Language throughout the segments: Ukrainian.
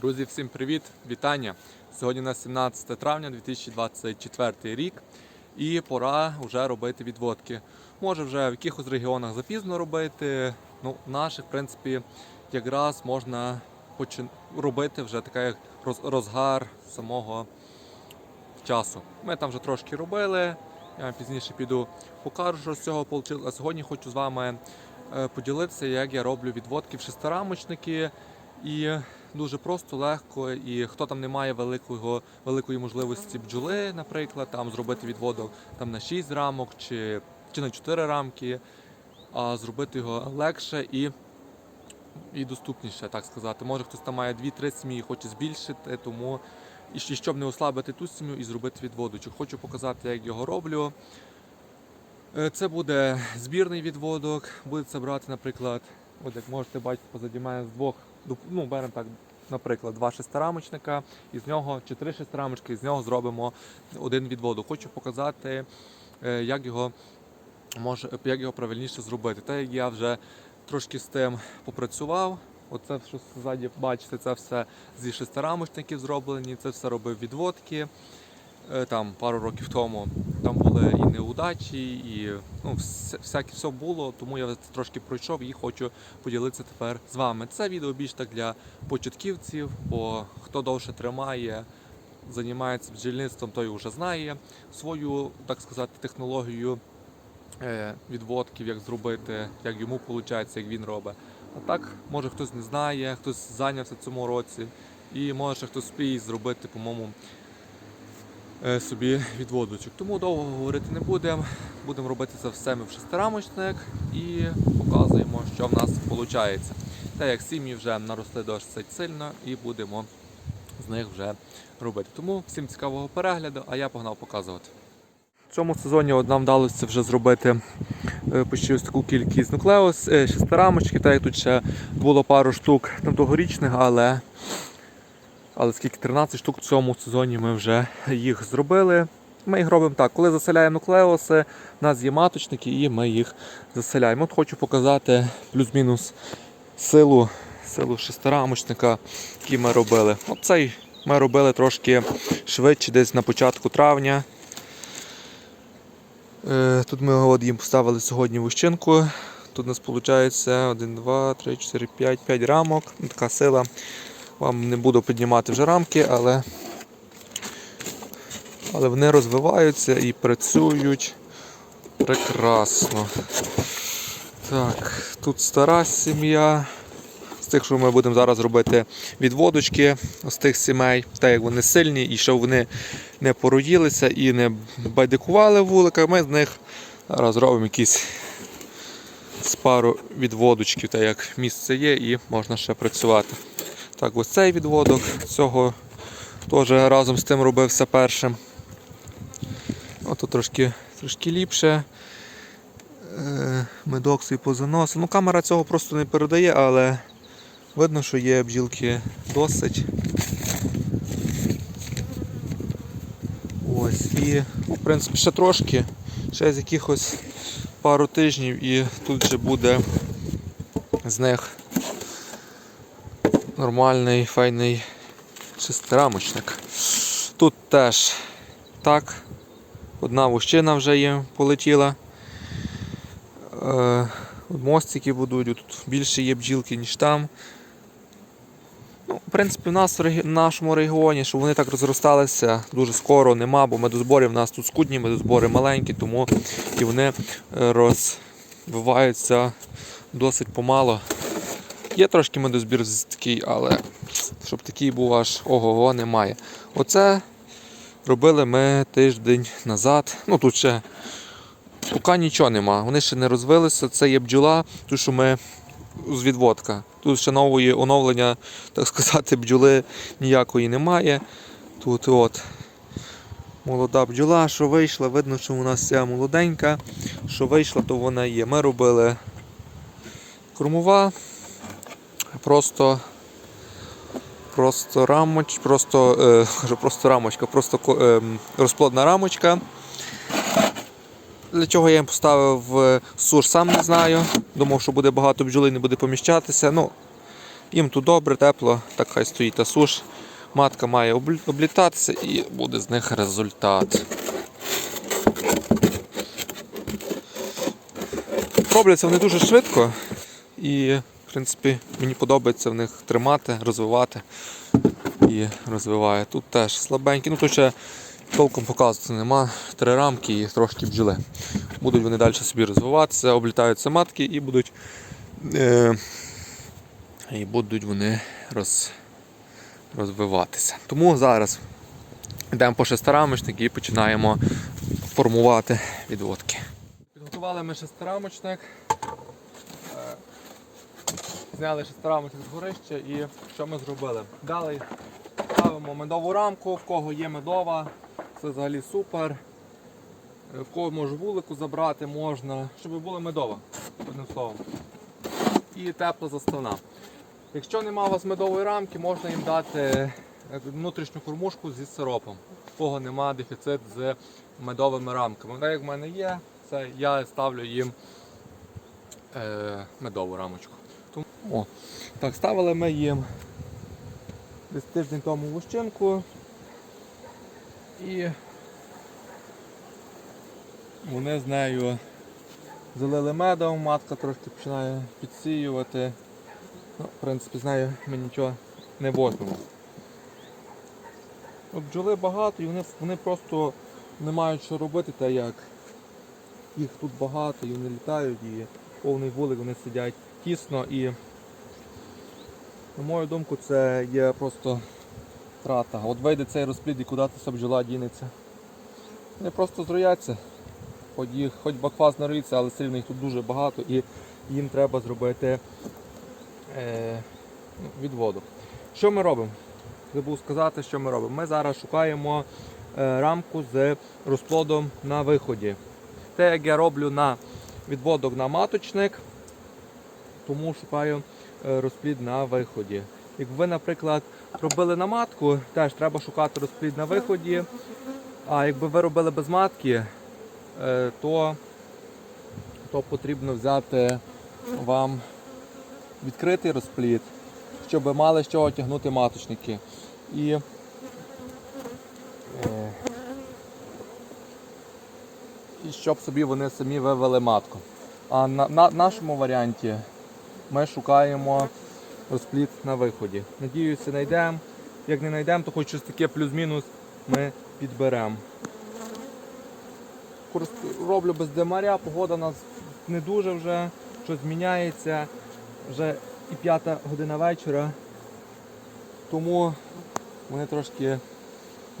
Друзі, всім привіт! Вітання! Сьогодні у нас 17 травня 2024 рік і пора вже робити відводки. Може вже в якихось регіонах запізно робити. Ну, наших, в принципі, якраз можна почин... робити вже роз- розгар самого часу. Ми там вже трошки робили. Я вам пізніше піду покажу, що з цього вийшло. А сьогодні хочу з вами е, поділитися, як я роблю відводки в шестирамочники. І дуже просто, легко. І хто там не має великого, великої можливості бджоли, наприклад, там зробити відводок там на 6 рамок чи, чи на 4 рамки, а зробити його легше і, і доступніше, так сказати. Може хтось там має 2-3 сім'ї, хоче збільшити, тому і щоб не ослабити ту сім'ю і зробити відводочок. Хочу показати, як його роблю. Е, Це буде збірний відводок. Будеться брати, наприклад, от як можете бачити позаді мене з двох, ну беремо так, наприклад, два шестирамочника, і з нього чи три шестирамочки, і з нього зробимо один відводок. Хочу показати, е, як його може, як його правильніше зробити. Та як я вже трошки з тим попрацював. Оце, що ззаді бачите, це все зі шестирамочників зроблені, це все робив відводки. Е, Там пару років тому там були і неудачі, і ну, вся- всяке все було, тому я трошки пройшов і хочу поділитися тепер з вами. Це відео більш так для початківців, бо хто довше тримає, займається бджільництвом, той вже знає свою, так сказати, технологію е, відводків, як зробити, як йому виходить, як він робить. А так, може хтось не знає, хтось зайнявся цьому році, і може хтось спіє зробити, по-моєму, е, собі відводочок. Тому довго говорити не будемо. Будемо робити це все ми в шестирамочник і показуємо, що в нас виходить. Та як сім'ї вже наросли досить сильно і будемо з них вже робити. Тому всім цікавого перегляду, а я погнав показувати. В цьому сезоні нам вдалося вже зробити е, почти ось таку кількість нуклеус, е, шестирамочки, так як тут ще було пару штук там тогорічних, але але скільки 13 штук в цьому сезоні ми вже їх зробили. Ми їх робимо так, коли заселяємо нуклеуси, в нас є маточники і ми їх заселяємо. От хочу показати плюс-мінус силу, силу шестирамочника, який ми робили. От цей ми робили трошки швидше, десь на початку травня. Е, Тут ми от їм поставили сьогодні вущинку. Тут у нас виходить 1, 2, 3, 4, 5, 5 рамок. Така сила. Вам не буду піднімати вже рамки, але, але вони розвиваються і працюють прекрасно. Так, тут стара сім'я. З тих, що ми будемо зараз робити відводочки з тих сімей, так як вони сильні і щоб вони не пороїлися і не байдикували вулика, ми з них зараз робимо якісь з пару відводочків, так як місце є, і можна ще працювати. Так, ось цей відводок цього теж разом з тим робився першим. Ото трошки, трошки ліпше. Е, Медок свій позаносив. Ну, камера цього просто не передає, але видно, що є бджілки досить. Ось і, ну, в принципі, ще трошки, ще з якихось пару тижнів і тут вже буде з них нормальний, файний шестирамочник. Тут теж так, одна вущина вже є полетіла. Е, мостики будуть, тут більше є бджілки, ніж там. Ну, в принципі, в нас в нашому регіоні, щоб вони так розросталися дуже скоро нема, бо медозбори в нас тут скудні, медозбори маленькі, тому і вони е, розвиваються досить помало. Є трошки медозбір такий, але щоб такий був аж ого-го немає. Оце робили ми тиждень назад. Ну тут ще поки нічого нема. Вони ще не розвилися. Це є бджола, ту, що ми з відводка. Тут ще нової оновлення, так сказати, бджоли ніякої немає. Тут от молода бджола, що вийшла, видно, що вона вся молоденька. Що вийшла, то вона є. Ми робили кормова, просто. Просто рамоч, просто, е, просто рамочка, просто ем, розплодна рамочка. Для чого я їм поставив е, суш, сам не знаю. Думав, що буде багато бджоли, не буде поміщатися. Ну, Їм тут добре, тепло, так хай стоїть та суш. Матка має облітатися і буде з них результат. Робляться вони дуже швидко і, принципі, мені подобається в них тримати, розвивати і розвиває. Тут теж слабенькі, ну тут ще толком показувати нема. Три рамки і трошки бджоли. Будуть вони далі собі розвиватися, облітаються матки і будуть, е, і будуть вони роз, розвиватися. Тому зараз йдемо по шестирамочник і починаємо формувати відводки. Підготували ми шестирамочник. Зняли шестирамочник з горища і що ми зробили? Далі ставимо медову рамку, в кого є медова, це взагалі супер. Е, В кого може вулику забрати можна, щоб була медова, одним словом. І тепла заставна. Якщо немає у вас медової рамки, можна їм дати е, внутрішню кормушку зі сиропом. В кого немає дефіцит з медовими рамками. Так як в мене є, це я ставлю їм е, медову рамочку. О, так, ставили ми їм десь тиждень тому лущинку. І вони з нею залили медом, матка трошки починає підсіювати. Ну, в принципі, з нею ми нічого не возьмемо. От бджоли багато і вони, вони просто не мають що робити, так як їх тут багато і вони літають і повний вулик вони сидять тісно і на мою думку це є просто втрата. От вийде цей розплід і куди ця бджола дінеться. Вони просто зрояться. Хоч їх, хоч бакфаз нарується, але все рівно їх тут дуже багато і їм треба зробити е, ну, відводок. Що ми робимо? Забув сказати, що ми робимо. Ми зараз шукаємо е, рамку з розплодом на виході. Те, як я роблю на відводок на маточник, тому шукаю розплід на виході. Як ви, наприклад, робили на матку, теж треба шукати розплід на виході. А якби ви робили без матки, е, то, то потрібно взяти вам відкритий розплід, щоб мали з чого тягнути маточники. Е, і щоб собі вони самі вивели матку. А на, на нашому варіанті ми шукаємо розплід на виході. Надіюся, знайдемо. Як не знайдемо, то хоч щось таке плюс-мінус ми підберемо. Роблю без демаря, погода у нас не дуже вже, щось зміняється. Вже і п'ята година вечора. Тому вони трошки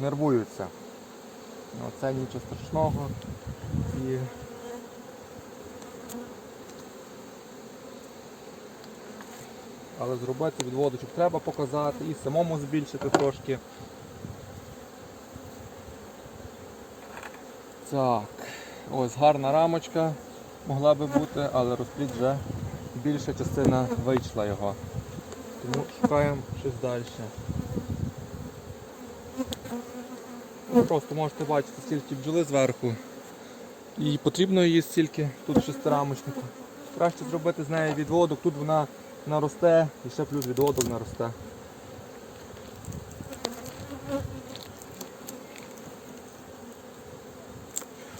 нервуються. Ну, Це нічого страшного. І Але зробити відводочок треба показати і самому збільшити трошки. Так, ось гарна рамочка могла би бути, але розплід вже більша частина вийшла його. Тому шукаємо щось далі. Просто можете бачити стільки бджоли зверху. І потрібно її стільки тут в шестирамочнику. Краще зробити з неї відводок, тут вона наросте і ще плюс відводок наросте.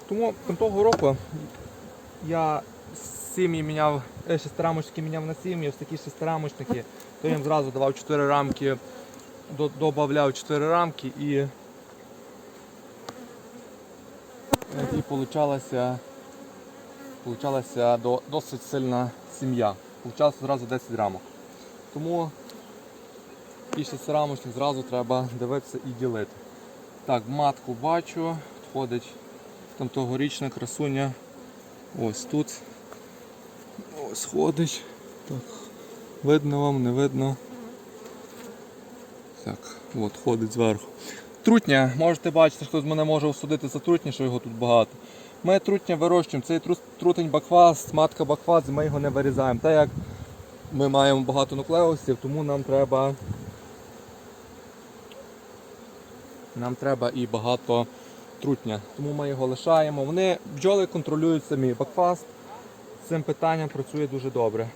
Тому того року я сім'ї міняв, е, шестирамочники міняв на сім'ї, ось такі шестирамочники, то я їм зразу давав 4 рамки, до- додавав 4 рамки і, і получалася, получалася до, досить сильна сім'я. Получалося зразу 10 рамок. Тому і шестирамочник зразу треба дивитися і ділити. Так, матку бачу, ходить там тогорічна красуня. Ось тут. Ось ходить. Так. Видно вам, не видно. Так, от ходить зверху. Трутня, можете бачити, хтось мене може осудити за трутня, що його тут багато. Ми трутня вирощуємо, цей трутень бакфас, матка бакфас, ми його не вирізаємо. Так як ми маємо багато нуклеусів, тому нам треба. Нам треба і багато трутня. Тому ми його лишаємо. Вони бджоли контролюють самі. Бакфаст з цим питанням працює дуже добре.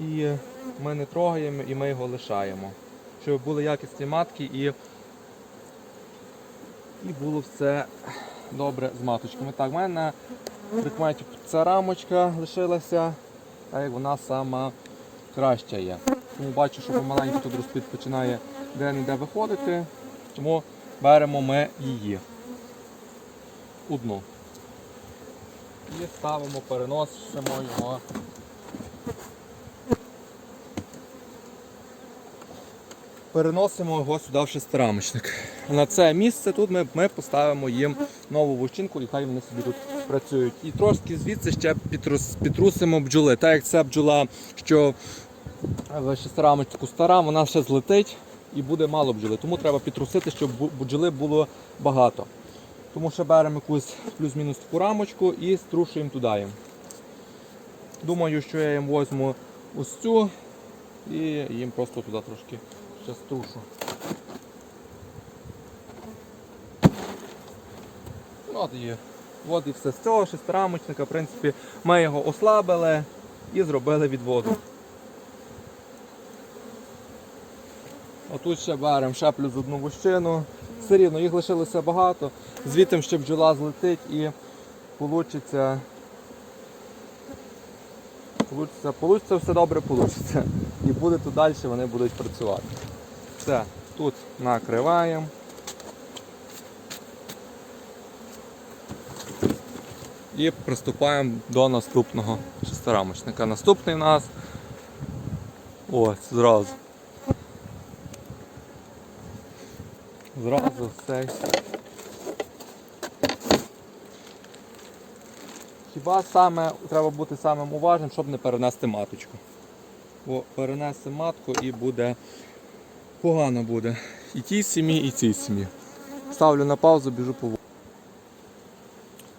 І ми не трогаємо і ми його лишаємо. Щоб були якісні матки і, і було все добре з маточками. Так, в мене на прикметі ця рамочка лишилася, так як вона сама краща є. Тому бачу, що помаленьку тут розплід починає де-не-де виходити, тому беремо ми її одну. І ставимо, переносимо його. Переносимо його сюди в шестирамочник. На це місце тут ми, ми поставимо їм нову вощинку і хай вони собі тут працюють. І трошки звідси ще підтрус, підтрусимо бджоли. Так як ця бджола, що в шестирамочку стара, вона ще злетить і буде мало бджоли. Тому треба підтрусити, щоб бджоли було багато. Тому що беремо якусь плюс-мінус таку рамочку і струшуємо туди їм. Думаю, що я їм возьму ось цю і їм просто туди трошки струшу. Ну, От і, от і все. З цього шестирамочника, в принципі, ми його ослабили і зробили відводу. Отут ще беремо ще плюс одну вощину. Все рівно їх лишилося багато. Звідти ще бджола злетить і получиться. Получиться, получиться все добре получиться. І буде тут далі вони будуть працювати. Все, тут накриваємо. І приступаємо до наступного шестирамочника. Наступний у нас ось зразу. Зразу цей. Хіба саме треба бути самим уважним, щоб не перенести маточку. Бо перенесе матку і буде погано буде. І тій сім'ї, і цій сім'ї. Ставлю на паузу, біжу по воду.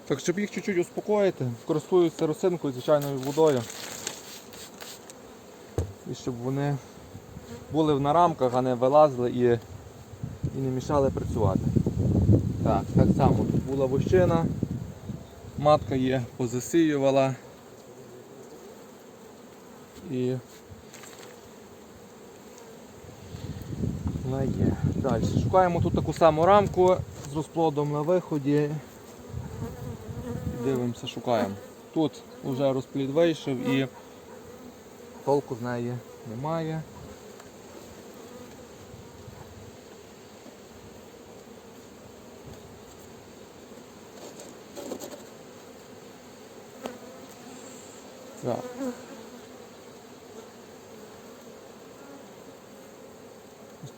Так, щоб їх чуть-чуть успокоїти, користуюся росинкою, звичайною водою. І щоб вони були на рамках, а не вилазили і, і не мішали працювати. Так, так само тут була вощина, матка є, позасіювала. І вона є. Далі. Шукаємо тут таку саму рамку з розплодом на виході. Дивимося, шукаємо. Тут вже розплід вийшов і толку з неї немає. Так.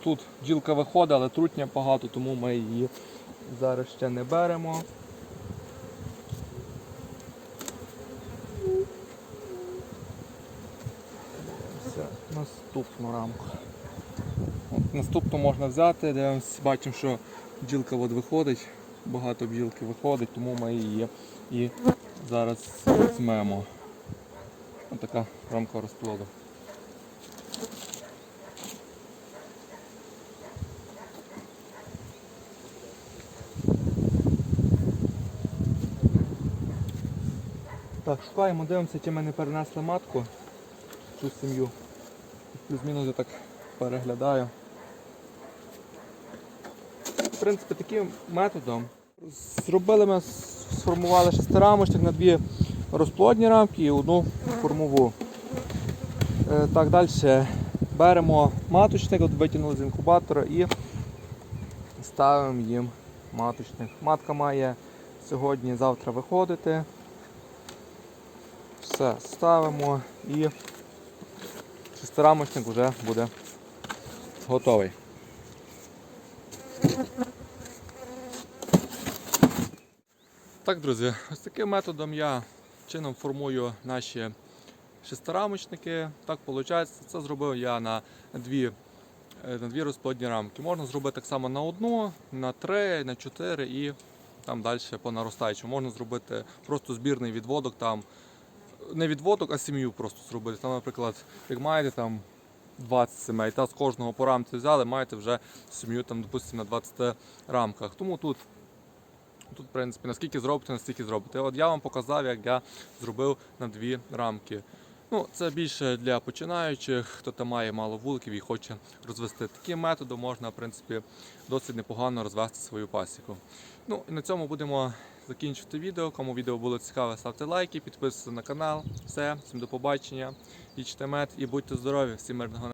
Тут ділка виходить, але трутня багато, тому ми її зараз ще не беремо. Наступну рамку. От наступну можна взяти, дивимося, бачимо, що бджілка от виходить, багато бджілки виходить, тому ми її і зараз візьмемо. Ось така рамка розплоду. Так, шукаємо, дивимося, чи ми не перенесли матку цю сім'ю. Плюс-мінус я так переглядаю. В принципі, таким методом зробили ми, сформували шестирамочник на дві розплодні рамки і одну формову. Е, Так, далі беремо маточник, от витягнули з інкубатора і ставимо їм маточник. Матка має сьогодні-завтра виходити. Все, ставимо і шестирамочник вже буде готовий. Так, друзі, ось таким методом я чином формую наші шестирамочники. Так виходить, це зробив я на дві, е, на дві розплодні рамки. Можна зробити так само на одну, на три, на чотири і там далі по наростаючому. Можна зробити просто збірний відводок там не відводок, а сім'ю просто зробити. Там, наприклад, як маєте там 20 сімей, та з кожного по рамці взяли, маєте вже сім'ю там, допустимо, на 20 рамках. Тому тут, тут, в принципі, наскільки зробите, настільки зробите. От я вам показав, як я зробив на дві рамки. Ну, це більше для починаючих, хто там має мало вуликів і хоче розвести. Таким методом можна, в принципі, досить непогано розвести свою пасіку. Ну і на цьому будемо закінчувати відео. Кому відео було цікаве, ставте лайки, підписуйтесь на канал. Все, всім до побачення. Їжте мед і будьте здорові, всім мирного.